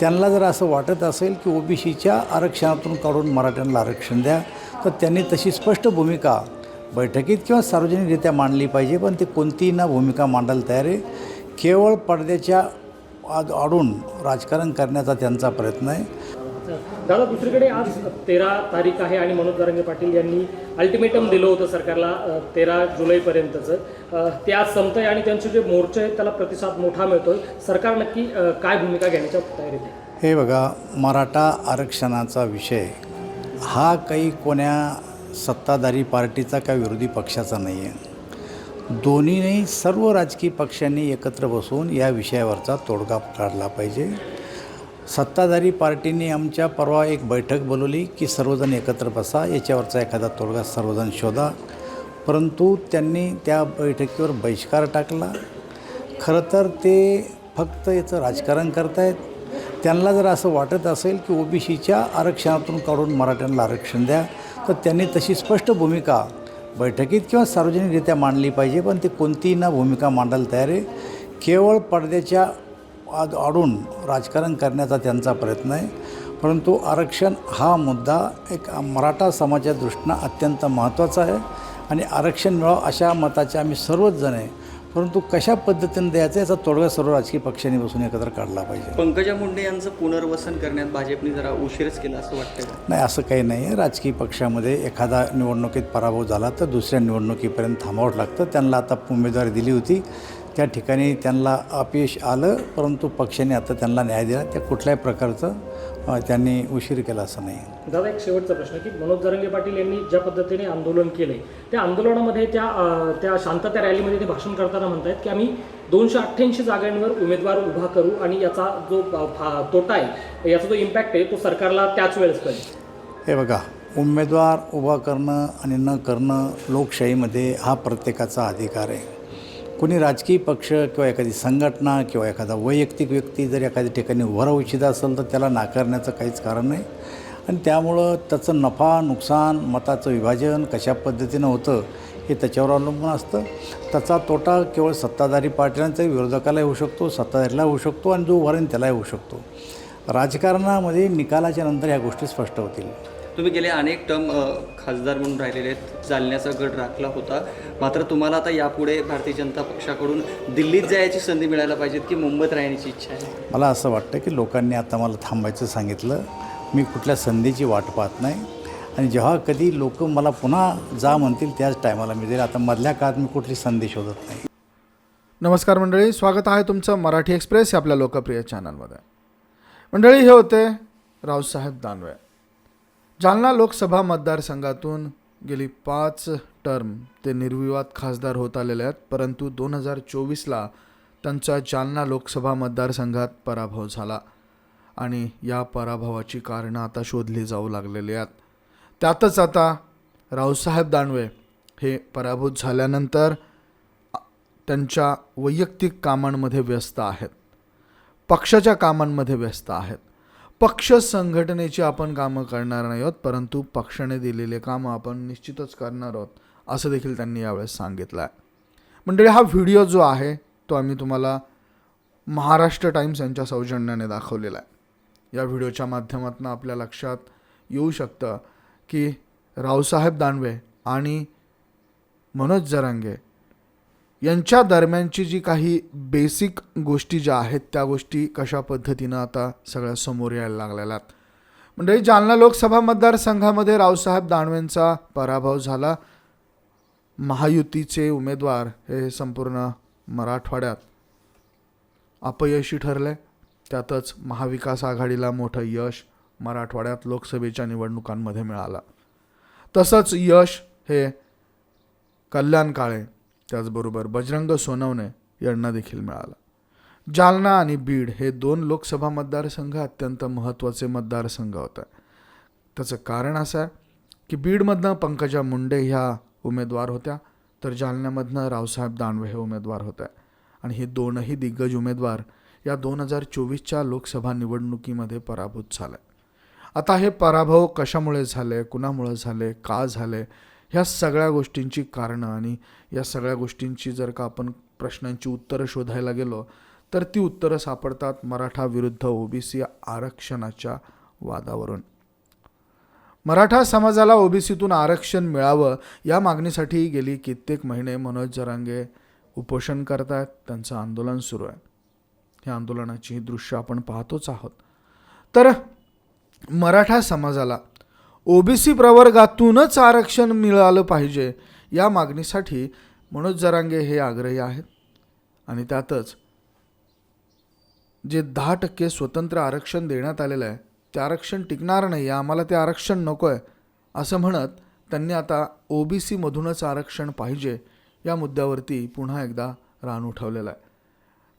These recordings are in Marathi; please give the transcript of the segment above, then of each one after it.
त्यांना जर असं वाटत असेल की ओबीसीच्या आरक्षणातून काढून मराठ्यांना आरक्षण द्या तर त्यांनी तशी स्पष्ट भूमिका बैठकीत किंवा सार्वजनिकरित्या मांडली पाहिजे पण ते कोणतीही ना भूमिका मांडायला तयार आहे. केवळ पडद्याच्या आड आडून राजकारण करण्याचा त्यांचा प्रयत्न आहे. दादा दुसरीकडे आज तेरा तारीख आहे आणि मनोज जरांगे पाटील यांनी अल्टिमेटम दिलं होतं सरकारला तेरा जुलैपर्यंतचं. ते आज संपतंय आणि त्यांचे जे मोर्चे आहेत त्याला प्रतिसाद मोठा मिळतोय. सरकार नक्की काय भूमिका घेण्याच्या तयारीत आहे? हे बघा मराठा आरक्षणाचा विषय हा काही कोण्या सत्ताधारी पार्टीचा का विरोधी पक्षाचा नाही आहे दोन्हीने सर्व राजकीय पक्षांनी एकत्र बसून या विषयावरचा तोडगा काढला पाहिजे. सत्ताधारी पार्टीने आमच्या परवा एक बैठक बोलवली की सर्वजण एकत्र बसा याच्यावरचा एखादा तोडगा सर्वजण शोधा. परंतु त्यांनी त्या बैठकीवर बहिष्कार टाकला. खरं तर ते फक्त याचं राजकारण करतायत. त्यांना जर असं वाटत असेल की ओबीसीच्या आरक्षणातून काढून मराठ्यांना आरक्षण द्या तर त्यांनी तशी स्पष्ट भूमिका बैठकीत किंवा सार्वजनिकरित्या मांडली पाहिजे पण ते कोणतीही ना भूमिका मांडायला तयार आहे. केवळ पडद्याच्या आड आडून राजकारण करण्याचा त्यांचा प्रयत्न आहे. परंतु आरक्षण हा मुद्दा एक मराठा समाजाच्या दृष्टीनं अत्यंत महत्त्वाचा आहे. आणि आरक्षण मिळावं अशा मताचे आम्ही सर्वच जण आहे. परंतु कशा पद्धतीने द्यायचं याचा तोडगा सर्व राजकीय पक्षांनी बसून एकत्र काढला पाहिजे. पंकजा मुंडे यांचं पुनर्वसन करण्यात भाजपने जरा उशीरच केला असं वाटतं? नाही असं काही नाही आहे. राजकीय पक्षामध्ये एखादा निवडणुकीत पराभव झाला तर दुसऱ्या निवडणुकीपर्यंत थांबावं लागतं. त्यांना आता उमेदवारी दिली होती. त्या ठिकाणी त्यांना अपयश आलं परंतु पक्षाने आता त्यांना न्याय दिला. त्या कुठल्याही प्रकारचं त्यांनी उशीर केला असं नाही. दादा एक शेवटचा प्रश्न की मनोज जरांगे पाटील यांनी ज्या पद्धतीने आंदोलन केले त्या आंदोलनामध्ये त्या त्या शांतता रॅलीमध्ये ते भाषण करताना म्हणतायत की आम्ही दोनशे अठ्ठ्याऐंशी जागांवर उमेदवार उभा करू आणि याचा जो तोटा आहे याचा जो इम्पॅक्ट आहे तो सरकारला त्याच वेळेस कळेल. हे बघा उमेदवार उभा करणं आणि न करणं लोकशाहीमध्ये हा प्रत्येकाचा अधिकार आहे. कोणी राजकीय पक्ष किंवा एखादी संघटना किंवा एखादा वैयक्तिक व्यक्ती जर एखाद्या ठिकाणी उभं राहू इच्छित असेल तर त्याला नाकारण्याचं काहीच कारण नाही. आणि त्यामुळं त्याचं नफा नुकसान मताचं विभाजन कशा पद्धतीनं होतं हे त्याच्यावर अवलंबून असतं. त्याचा तोटा केवळ सत्ताधारी पार्ट्यांचा विरोधकाला होऊ शकतो सत्ताधारीला होऊ शकतो आणि जो वरेन त्यालाही होऊ शकतो. राजकारणामध्ये निकालाच्या नंतर ह्या गोष्टी स्पष्ट होतील. तुम्ही गेले अनेक टर्म खासदार म्हणून राहिलेले आहेत. जालन्याचा गड राखला होता. मात्र तुम्हाला आता यापुढे भारतीय जनता पक्षाकडून दिल्लीत जायची संधी मिळायला पाहिजे की मुंबईत राहण्याची इच्छा आहे? मला असं वाटतं की लोकांनी आता मला थांबायचं सांगितलं. मी कुठल्या संधीची वाट पाहत नाही. आणि जेव्हा कधी लोक मला पुन्हा जा म्हणतील त्याच टायमाला मी जाईल. आता मधल्या काळात मी कुठली संधी शोधत नाही. नमस्कार मंडळी. स्वागत आहे तुमचं मराठी एक्सप्रेस या आपल्या लोकप्रिय चॅनलमध्ये मंडळी हे होते रावसाहेब दानवे. जालना लोकसभा मतदारसंघातून गेली पाच टर्म ते निर्विवाद खासदार होत आलेले आहेत परंतु दोन हजार चोवीसला त्यांचा जालना लोकसभा मतदारसंघात पराभव झाला. आणि या पराभवाची कारणं आता शोधली जाऊ लागलेली आहेत. त्यातच आता रावसाहेब दानवे हे पराभूत झाल्यानंतर त्यांच्या वैयक्तिक कामांमध्ये व्यस्त आहेत. पक्षाच्या कामांमध्ये व्यस्त आहेत. पक्ष संघटनेची आपण कामं करणार नाही आहोत परंतु पक्षाने दिलेले कामं आपण निश्चितच करणार आहोत असं देखील त्यांनी यावेळेस सांगितलं आहे. मंडळी हा व्हिडिओ जो आहे तो आम्ही तुम्हाला महाराष्ट्र टाईम्स यांच्या सौजन्याने दाखवलेला आहे. या व्हिडिओच्या माध्यमातून आपल्या लक्षात येऊ शकतं की रावसाहेब दानवे आणि मनोज जरांगे यांच्या दरम्यानची जी काही बेसिक गोष्टी ज्या आहेत त्या गोष्टी कशा पद्धतीनं आता सगळ्या समोर यायला लागलेल्या आहेत? म्हणजे जालना लोकसभा मतदारसंघामध्ये रावसाहेब दानवेंचा पराभव झाला. महायुतीचे उमेदवार हे संपूर्ण मराठवाड्यात अपयशी ठरले. त्यातच महाविकास आघाडीला मोठं यश मराठवाड्यात लोकसभेच्या निवडणुकांमध्ये मिळालं. तसंच यश हे कल्याण काळे त्याचबरोबर बजरंग सोनवणे यांना देखील मिळालं. जालना आणि बीड हे दोन लोकसभा मतदारसंघ अत्यंत महत्त्वाचे मतदारसंघ होते. त्याचं कारण असं आहे की बीडमधनं पंकजा मुंडे ह्या उमेदवार होत्या तर जालन्यामधनं रावसाहेब दानवे हे उमेदवार होते. आणि हे दोनही दिग्गज उमेदवार या दोन हजार चोवीसच्या लोकसभा निवडणुकीमध्ये पराभूत झाले. आता हे पराभव कशामुळे झाले कुणामुळे झाले का झाले ह्या सगळ्या गोष्टींची कारणं आणि या सगळ्या गोष्टींची जर का आपण प्रश्नांची उत्तरं शोधायला गेलो तर ती उत्तरं सापडतात मराठा विरुद्ध ओबीसी आरक्षणाच्या वादावरून. मराठा समाजाला ओबीसीतून आरक्षण मिळावं या मागणीसाठी गेली कित्येक महिने मनोज जरांगे उपोषण करतायत त्यांचं आंदोलन सुरू आहे. ह्या आंदोलनाची दृश्य आपण पाहतोच आहोत. तर मराठा समाजाला ओबीसी प्रवर्गातूनच आरक्षण मिळालं पाहिजे या मागणीसाठी मनोज जरांगे हे आग्रही आहेत. आणि त्यातच जे दहा टक्के स्वतंत्र आरक्षण देण्यात आलेलं आहे ते आरक्षण टिकणार नाही आम्हाला ते आरक्षण नको आहे असं म्हणत त्यांनी आता ओबीसीमधूनच आरक्षण पाहिजे या मुद्द्यावरती पुन्हा एकदा रान उठवलेलं आहे.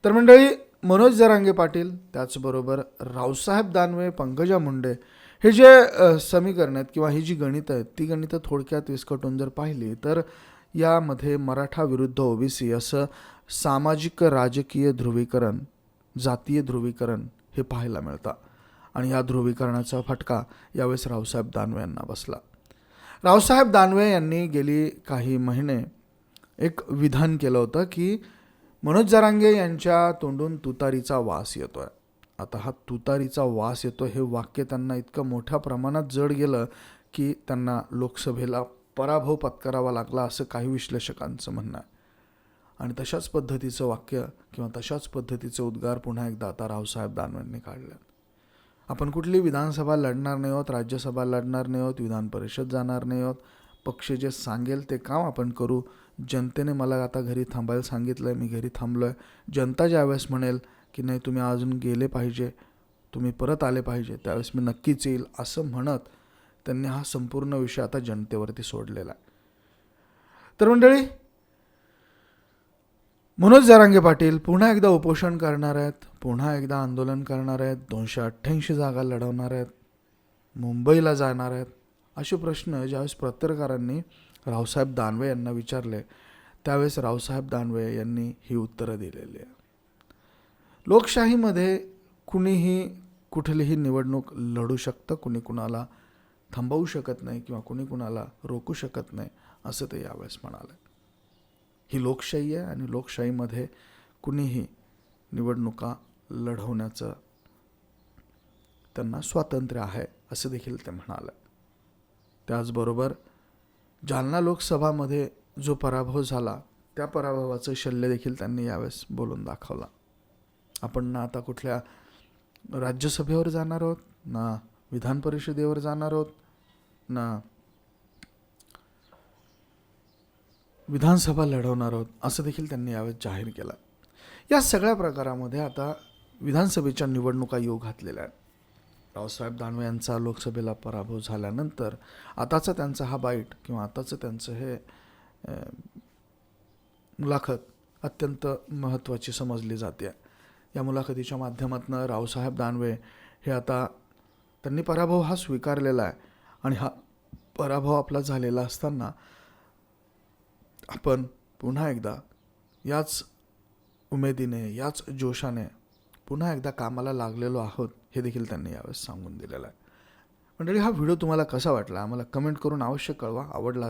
तर मंडळी मनोज जरांगे पाटील त्याचबरोबर रावसाहेब दानवे पंकजा मुंडे हे जे समीकरण आहेत किंवा ही जी गणितं आहेत ती गणितं थोडक्यात विस्कटून जर पाहिली तर यामध्ये मराठा विरुद्ध ओबीसी असं सामाजिक राजकीय ध्रुवीकरण जातीय ध्रुवीकरण हे पाहायला मिळतं. आणि या ध्रुवीकरणाचा फटका यावेळेस रावसाहेब दानवे यांना बसला. रावसाहेब दानवे यांनी गेली काही महिने एक विधान केलं होतं की मनोज जरांगे यांच्या तोंडून तुतारीचा वास येतोय. आता हा तुतारीचा वास येतो. हे वाक्य त्यांना इतकं मोठ्या प्रमाणात जड गेलं की त्यांना लोकसभेला पराभव पत्करावा लागला असं काही विश्लेषकांचं म्हणणं आहे. आणि तशाच पद्धतीचं वाक्य किंवा तशाच पद्धतीचं उद्गार पुन्हा एकदा आता रावसाहेब दानवेंनी काढलं आपण कुठली विधानसभा लढणार नाही आहोत राज्यसभा लढणार नाही आहोत विधान परिषद जाणार नाही आहोत पक्ष जे सांगेल ते काम आपण करू. जनतेने मला आता घरी थांबायला सांगितलं आहे मी घरी थांबलो आहे जनता ज्यावेळेस म्हणेल की नाही तुम्ही अजून गेले पाहिजे तुम्ही परत आले पाहिजे त्यावेळेस मी नक्कीच येईल असं म्हणत त्यांनी हा संपूर्ण विषय आता जनतेवरती सोडलेला आहे. तर मंडळी मनोज जरांगे पाटील पुन्हा एकदा उपोषण करणार आहेत पुन्हा एकदा आंदोलन करणार आहेत दोनशे अठ्ठ्याऐंशी जागा लढवणार आहेत मुंबईला जाणार आहेत असे प्रश्न ज्यावेळेस पत्रकारांनी रावसाहेब दानवे यांना विचारले त्यावेळेस रावसाहेब दानवे यांनी ही उत्तरं दिलेली आहे लोकशाहीमध्ये कुणीही कुठलीही निवडणूक लढू शकतं कुणी कुणाला थांबवू शकत नाही किंवा कुणी कुणाला रोखू शकत नाही असं ते यावेळेस म्हणाले. ही लोकशाही आहे आणि लोकशाहीमध्ये कुणीही निवडणुका लढवण्याचं त्यांना स्वातंत्र्य आहे असं देखील ते म्हणाले. त्याचबरोबर जालना लोकसभामध्ये जो पराभव झाला त्या पराभवाचं शल्य देखील त्यांनी यावेळेस बोलून दाखवला. आपण ना आता कुठल्या राज्यसभेवर जाणार आहोत ना विधान परिषदेवर जाणार आहोत ना विधानसभा लढवणार आहोत असं देखील त्यांनी यावेळेस जाहीर केलं. या सगळ्या प्रकारामध्ये आता विधानसभेच्या निवडणुका योग घातलेल्या आहेत. रावसाहेब दानवे यांचा लोकसभेला पराभव झाल्यानंतर आताचा त्यांचा हा बाईट किंवा आताचं त्यांचं हे मुलाखत अत्यंत महत्त्वाची समजली जाते. या मुलाखतीच्या माध्यमातून रावसाहेब दानवे हे आता त्यांनी पराभव हा स्वीकारलेला आहे. आणि हा पराभव आपला झालेला असताना आपण पुन्हा एकदा याच उमेदीने याच जोशाने पुन्हा एकदा कामाला लागलेलो आहोत हे देखील त्यांनी यावेळेस सांगून दिलेलं आहे. मंडळी हा व्हिडिओ तुम्हाला कसा वाटला? आम्हाला कमेंट करून अवश्य कळवा. आवडला